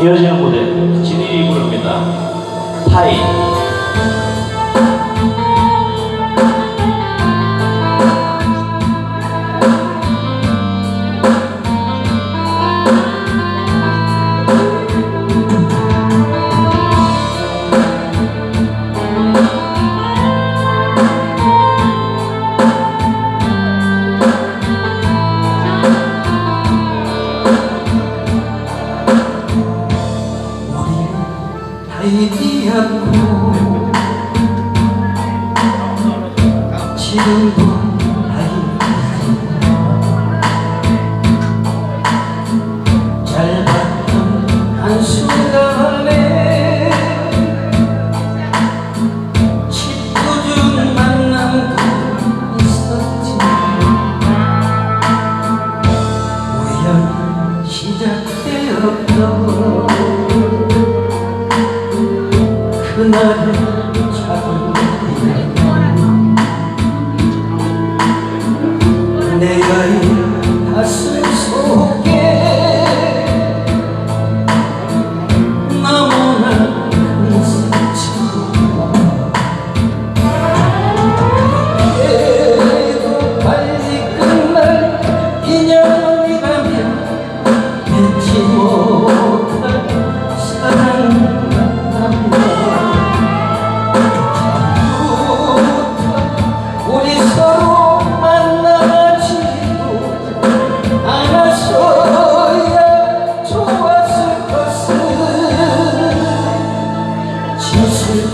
이어지는 무대 진일이 부릅니다. 타인 하이 않고 지금도 하이디 잘 봤던 한순간에 짓궂은 만남도 있었지 우연히 시작되었던 그날을 찾은 내가 이 가슴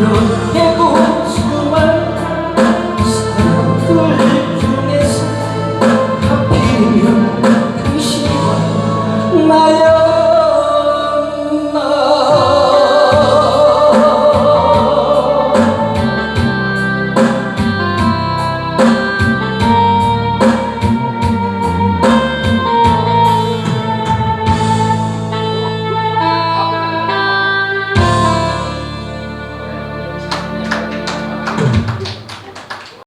no